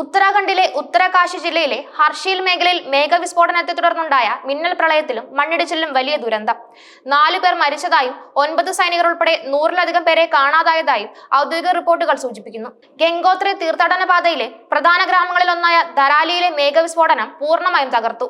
ഉത്തരാഖണ്ഡിലെ ഉത്തരകാശി ജില്ലയിലെ ഹർഷീൽ മേഖലയിൽ മേഘവിസ്ഫോടനത്തെ തുടർന്നുണ്ടായ മിന്നൽ പ്രളയത്തിലും മണ്ണിടിച്ചിലും വലിയ ദുരന്തം. നാലു പേർ മരിച്ചതായും ഒൻപത് സൈനികർ ഉൾപ്പെടെ നൂറിലധികം പേരെ കാണാതായതായും ഔദ്യോഗിക റിപ്പോർട്ടുകൾ സൂചിപ്പിക്കുന്നു. ഗംഗോത്രി തീർത്ഥാടന പാതയിലെ പ്രധാന ഗ്രാമങ്ങളിലൊന്നായ ധരാലിയിലെ മേഘവിസ്ഫോടനം പൂർണമായും തകർത്തു.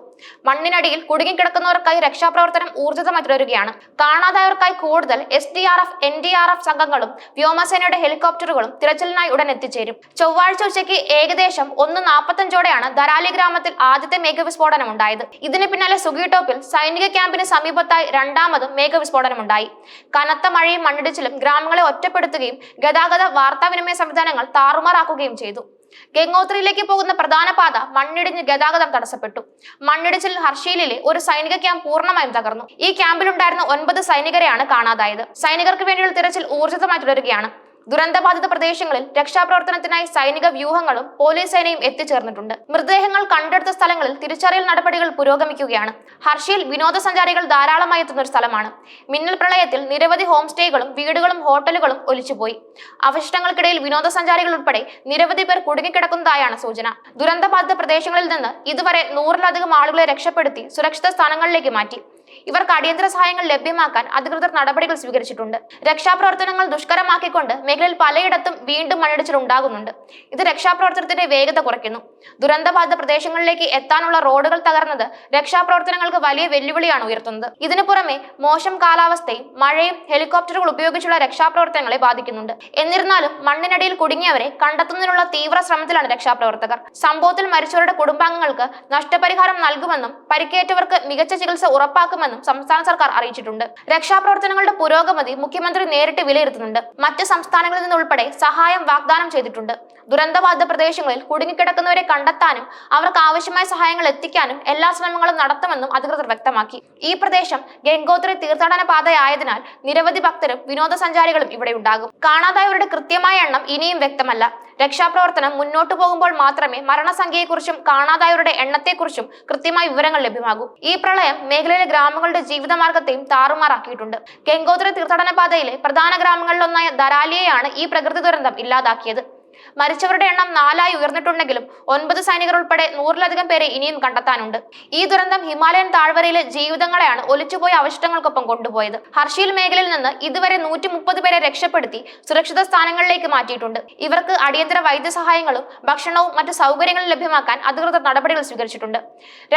മണ്ണിനടിയിൽ കുടുങ്ങിക്കിടക്കുന്നവർക്കായി രക്ഷാപ്രവർത്തനം ഊർജിതമായി തുടരുകയാണ് കാണാതായവർക്കായി കൂടുതൽ S D R F N D R F സംഘങ്ങളും വ്യോമസേനയുടെ ഹെലികോപ്റ്ററുകളും തിരച്ചിലിനായി ഉടൻ എത്തിച്ചേരും. ചൊവ്വാഴ്ച ഉച്ചയ്ക്ക് ഏകദേശം ഒന്ന് നാൽപ്പത്തഞ്ചോടെയാണ് ധരാലി ഗ്രാമത്തിൽ ആദ്യത്തെ മേഘവിസ്ഫോടനം ഉണ്ടായത്. ഇതിന് പിന്നാലെ സുഗിടോപ്പിൽ സൈനിക ക്യാമ്പിന് സമീപത്തായി രണ്ടാമതും മേഘവിസ്ഫോടനം ഉണ്ടായി. കനത്ത മഴയും മണ്ണിടിച്ചിലും ഗ്രാമങ്ങളെ ഒറ്റപ്പെടുത്തുകയും ഗതാഗത വാർത്താവിനിമയ സംവിധാനങ്ങൾ താറുമാറാക്കുകയും ചെയ്തു. ഗംഗോത്രിയിലേക്ക് പോകുന്ന പ്രധാന പാത മണ്ണിടിഞ്ഞ് ഗതാഗതം തടസ്സപ്പെട്ടു. മണ്ണിടിച്ചിൽ ഹർഷീലിലെ ഒരു സൈനിക ക്യാമ്പ് പൂർണമായും തകർന്നു. ഈ ക്യാമ്പിലുണ്ടായിരുന്ന ഒൻപത് സൈനികരെയാണ് കാണാതായത്. സൈനികർക്ക് വേണ്ടിയുള്ള തിരച്ചിൽ ഊർജിതമായി തുടരുകയാണ്. ദുരന്തബാധിത പ്രദേശങ്ങളിൽ രക്ഷാപ്രവർത്തനത്തിനായി സൈനിക വ്യൂഹങ്ങളും പോലീസ് സേനയും എത്തിച്ചേർന്നിട്ടുണ്ട്. മൃതദേഹങ്ങൾ കണ്ടെടുത്ത സ്ഥലങ്ങളിൽ തിരിച്ചറിയൽ നടപടികൾ പുരോഗമിക്കുകയാണ്. ഹർഷിയിൽ വിനോദസഞ്ചാരികൾ ധാരാളമായി എത്തുന്ന ഒരു സ്ഥലമാണ്. മിന്നൽ പ്രളയത്തിൽ നിരവധി ഹോം സ്റ്റേകളും വീടുകളും ഹോട്ടലുകളും ഒലിച്ചുപോയി. അവശിഷ്ടങ്ങൾക്കിടയിൽ വിനോദസഞ്ചാരികൾ ഉൾപ്പെടെ നിരവധി പേർ കുടുങ്ങിക്കിടക്കുന്നതായാണ് സൂചന. ദുരന്തബാധിത പ്രദേശങ്ങളിൽ നിന്ന് ഇതുവരെ നൂറിലധികം ആളുകളെ രക്ഷപ്പെടുത്തി സുരക്ഷിത സ്ഥാനങ്ങളിലേക്ക് മാറ്റി. ഇവർക്ക് അടിയന്തര സഹായങ്ങൾ ലഭ്യമാക്കാൻ അധികൃതർ നടപടികൾ സ്വീകരിച്ചിട്ടുണ്ട്. രക്ഷാപ്രവർത്തനങ്ങൾ ദുഷ്കരമാക്കിക്കൊണ്ട് മേഖലയിൽ പലയിടത്തും വീണ്ടും മണ്ണിടിച്ചിൽ ഉണ്ടാകുന്നുണ്ട് ഇത് രക്ഷാപ്രവർത്തനത്തിന്റെ വേഗത കുറയ്ക്കുന്നു. ദുരന്തബാധിത പ്രദേശങ്ങളിലേക്ക് എത്താനുള്ള റോഡുകൾ തകർന്നത് രക്ഷാപ്രവർത്തനങ്ങൾക്ക് വലിയ വെല്ലുവിളിയാണ് ഉയർത്തുന്നത്. ഇതിനു പുറമെ മോശം കാലാവസ്ഥയും മഴയും ഹെലികോപ്റ്ററുകൾ ഉപയോഗിച്ചുള്ള രക്ഷാപ്രവർത്തനങ്ങളെ ബാധിക്കുന്നുണ്ട്. എന്നിരുന്നാലും മണ്ണിനടിയിൽ കുടുങ്ങിയവരെ കണ്ടെത്തുന്നതിനുള്ള തീവ്ര ശ്രമത്തിലാണ് രക്ഷാപ്രവർത്തകർ. സംഭവത്തിൽ മരിച്ചവരുടെ കുടുംബാംഗങ്ങൾക്ക് നഷ്ടപരിഹാരം നൽകുമെന്നും പരിക്കേറ്റവർക്ക് മികച്ച ചികിത്സ ഉറപ്പാക്കുമെന്നും സംസ്ഥാന സർക്കാർ അറിയിച്ചിട്ടുണ്ട്. രക്ഷാപ്രവർത്തനങ്ങളുടെ പുരോഗമതി മുഖ്യമന്ത്രി നേരിട്ട് വിലയിരുത്തുന്നുണ്ട്. മറ്റ് സംസ്ഥാനങ്ങളിൽ നിന്നുൾപ്പെടെ സഹായം വാഗ്ദാനം ചെയ്തിട്ടുണ്ട്. ദുരന്തബാധിത പ്രദേശങ്ങളിൽ കുടുങ്ങിക്കിടക്കുന്നവരെ കണ്ടെത്താനും അവർക്ക് ആവശ്യമായ സഹായങ്ങൾ എത്തിക്കാനും എല്ലാ ശ്രമങ്ങളും നടത്തുമെന്നും അധികൃതർ വ്യക്തമാക്കി. ഈ പ്രദേശം ഗംഗോത്രി തീർത്ഥാടന പാതയായതിനാൽ നിരവധി ഭക്തരും വിനോദസഞ്ചാരികളും ഇവിടെ ഉണ്ടാകും. കാണാതായവരുടെ കൃത്യമായ എണ്ണം ഇനിയും വ്യക്തമല്ല. രക്ഷാപ്രവർത്തനം മുന്നോട്ടു പോകുമ്പോൾ മാത്രമേ മരണസംഖ്യയെക്കുറിച്ചും കാണാതായവരുടെ എണ്ണത്തെക്കുറിച്ചും കൃത്യമായ വിവരങ്ങൾ ലഭ്യമാകൂ. ഈ പ്രളയം മേഖലയിലെ ഗ്രാമങ്ങളുടെ ജീവിതമാർഗത്തെയും താറുമാറാക്കിയിട്ടുണ്ട്. ഗംഗോത്ര തീർത്ഥാടന പാതയിലെ പ്രധാന ഗ്രാമങ്ങളിലൊന്നായ ദരാലിയെയാണ് ഈ പ്രകൃതി ദുരന്തം ഇല്ലാതാക്കിയത്. മരിച്ചവരുടെ എണ്ണം നാലായി ഉയർന്നിട്ടുണ്ടെങ്കിലും ഒൻപത് സൈനികർ ഉൾപ്പെടെ നൂറിലധികം പേരെ ഇനിയും കണ്ടെത്താനുണ്ട്. ഈ ദുരന്തം ഹിമാലയൻ താഴ്വരയിലെ ജീവിതങ്ങളെയാണ് ഒലിച്ചുപോയ അവശിഷ്ടങ്ങൾക്കൊപ്പം കൊണ്ടുപോയത്. ഹർഷീൽ മേഖലയിൽ നിന്ന് ഇതുവരെ നൂറ്റി മുപ്പത് പേരെ രക്ഷപ്പെടുത്തി സുരക്ഷിത സ്ഥാനങ്ങളിലേക്ക് മാറ്റിയിട്ടുണ്ട്. ഇവർക്ക് അടിയന്തര വൈദ്യസഹായങ്ങളും ഭക്ഷണവും മറ്റു സൗകര്യങ്ങളും ലഭ്യമാക്കാൻ അധികൃതർ നടപടികൾ സ്വീകരിച്ചിട്ടുണ്ട്.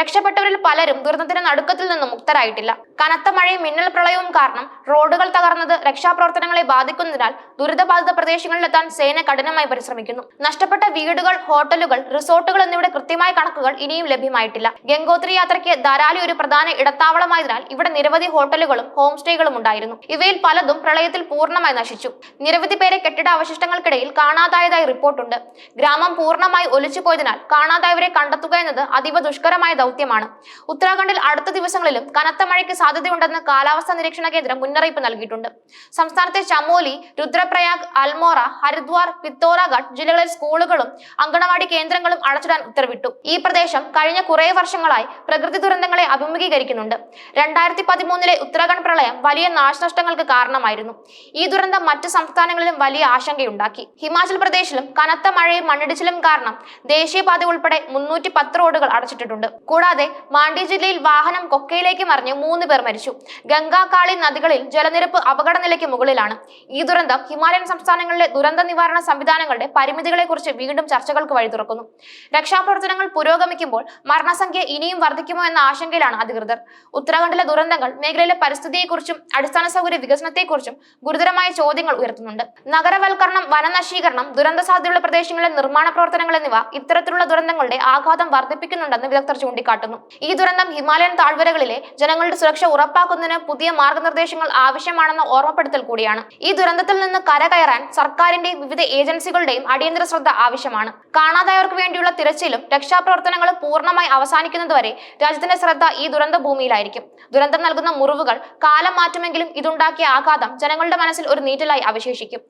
രക്ഷപ്പെട്ടവരിൽ പലരും ദുരന്തത്തിന്റെ നടുക്കത്തിൽ നിന്നും മുക്തരായിട്ടില്ല. കനത്ത മഴയും മിന്നൽ പ്രളയവും കാരണം റോഡുകൾ തകർന്നത് രക്ഷാപ്രവർത്തനങ്ങളെ ബാധിക്കുന്നതിനാൽ ദുരിതബാധിത പ്രദേശങ്ങളിലെത്താൻ സേന കഠിനമായി പരിശ്രമിക്കുന്നു. നഷ്ടപ്പെട്ട വീടുകൾ ഹോട്ടലുകൾ റിസോർട്ടുകൾ എന്നിവയുടെ കൃത്യമായ കണക്കുകൾ ഇനിയും ലഭ്യമായിട്ടില്ല. ഗംഗോത്രി യാത്രയ്ക്ക് ധാരാളി ഒരു പ്രധാന ഇടത്താവളമായതിനാൽ ഇവിടെ നിരവധി ഹോട്ടലുകളും ഹോം സ്റ്റേകളും ഉണ്ടായിരുന്നു. ഇവയിൽ പലതും പ്രളയത്തിൽ പൂർണമായി നശിച്ചു. നിരവധി പേരെ കെട്ടിട അവശിഷ്ടങ്ങൾക്കിടയിൽ കാണാതായതായി റിപ്പോർട്ടുണ്ട്. ഗ്രാമം പൂർണമായി ഒലിച്ചുപോയതിനാൽ കാണാതായവരെ കണ്ടെത്തുക എന്നത് അതീവ ദുഷ്കരമായ ദൗത്യമാണ്. ഉത്തരാഖണ്ഡിൽ അടുത്ത ദിവസങ്ങളിലും കനത്ത മഴയ്ക്ക് സാധ്യതയുണ്ടെന്ന് കാലാവസ്ഥാ നിരീക്ഷണ കേന്ദ്രം മുന്നറിയിപ്പ് നൽകിയിട്ടുണ്ട്. സംസ്ഥാനത്തെ ചമോലി രുദ്രപ്രയാഗ് അൽമോറ ഹരിദ്വാർ പിത്തോറാഘട്ട് ജില്ലകളിൽ സ്കൂളുകളും അങ്കണവാടി കേന്ദ്രങ്ങളും അടച്ചിടാൻ ഉത്തരവിട്ടു. ഈ പ്രദേശം കഴിഞ്ഞ കുറേ വർഷങ്ങളായി പ്രകൃതി ദുരന്തങ്ങളെ അഭിമുഖീകരിക്കുന്നുണ്ട്. രണ്ടായിരത്തി പതിമൂന്നിലെ ഉത്തരാഖണ്ഡ് പ്രളയം വലിയ നാശനഷ്ടങ്ങൾക്ക് കാരണമായിരുന്നു. ഈ ദുരന്തം മറ്റ് സംസ്ഥാനങ്ങളിലും വലിയ ആശങ്കയുണ്ടാക്കി. ഹിമാചൽ പ്രദേശിലും കനത്ത മഴയും മണ്ണിടിച്ചിലും കാരണം ദേശീയപാത ഉൾപ്പെടെ മുന്നൂറ്റി പത്ത് റോഡുകൾ അടച്ചിട്ടിട്ടുണ്ട്. കൂടാതെ മാണ്ഡി ജില്ലയിൽ വാഹനം കൊക്കയിലേക്ക് മറിഞ്ഞ് മൂന്ന് പേർ മരിച്ചു. ഗംഗാകാളി നദികളിൽ ജലനിരപ്പ് അപകടനിലയ്ക്ക് മുകളിലാണ്. ഈ ദുരന്തം ഹിമാലയൻ സംസ്ഥാനങ്ങളിലെ ദുരന്ത നിവാരണ സംവിധാനങ്ങളുടെ പരിമിതികളെക്കുറിച്ച് വീണ്ടും ചർച്ചകൾക്ക് വഴി തുറക്കുന്നു. രക്ഷാപ്രവർത്തനങ്ങൾ പുരോഗമിക്കുമ്പോൾ മരണസംഖ്യ ഇനിയും വർദ്ധിക്കുമോ എന്ന ആശങ്കയിലാണ് അധികൃതർ. ഉത്തരാഖണ്ഡിലെ ദുരന്തങ്ങൾ മേഖലയിലെ പരിസ്ഥിതിയെക്കുറിച്ചും അടിസ്ഥാന സൗകര്യ വികസനത്തെക്കുറിച്ചും ഗുരുതരമായ ചോദ്യങ്ങൾ ഉയർത്തുന്നുണ്ട്. നഗരവൽക്കരണം വനനശീകരണം ദുരന്ത സാധ്യതയുള്ള പ്രദേശങ്ങളിലെ നിർമ്മാണ പ്രവർത്തനങ്ങൾ എന്നിവ ഇത്തരത്തിലുള്ള ദുരന്തങ്ങളുടെ ആഘാതം വർദ്ധിപ്പിക്കുന്നുണ്ടെന്ന് വിദഗ്ധർ ചൂണ്ടിക്കാട്ടുന്നു. ഈ ദുരന്തം ഹിമാലയൻ താഴ്വരകളിലെ ജനങ്ങളുടെ സുരക്ഷ ഉറപ്പാക്കുന്നതിന് പുതിയ മാർഗനിർദ്ദേശങ്ങൾ ആവശ്യമാണെന്ന ഓർമ്മപ്പെടുത്തൽ കൂടിയാണ്. ഈ ദുരന്തത്തിൽ നിന്ന് കരകയറാൻ സർക്കാരിന്റെയും വിവിധ ഏജൻസികളുടെയും അടിയന്തര ശ്രദ്ധ ആവശ്യമാണ്. കാണാതായവർക്ക് വേണ്ടിയുള്ള തിരച്ചിലും രക്ഷാപ്രവർത്തനങ്ങളും പൂർണമായി അവസാനിക്കുന്നതുവരെ രാജ്യത്തിന്റെ ശ്രദ്ധ ഈ ദുരന്ത ഭൂമിയിലായിരിക്കും ദുരന്തം നൽകുന്ന മുറിവുകൾ കാലം മാറ്റുമെങ്കിലും ഇതുണ്ടാക്കിയ ആഘാതം ജനങ്ങളുടെ മനസ്സിൽ ഒരു നീറ്റലായി അവശേഷിക്കും.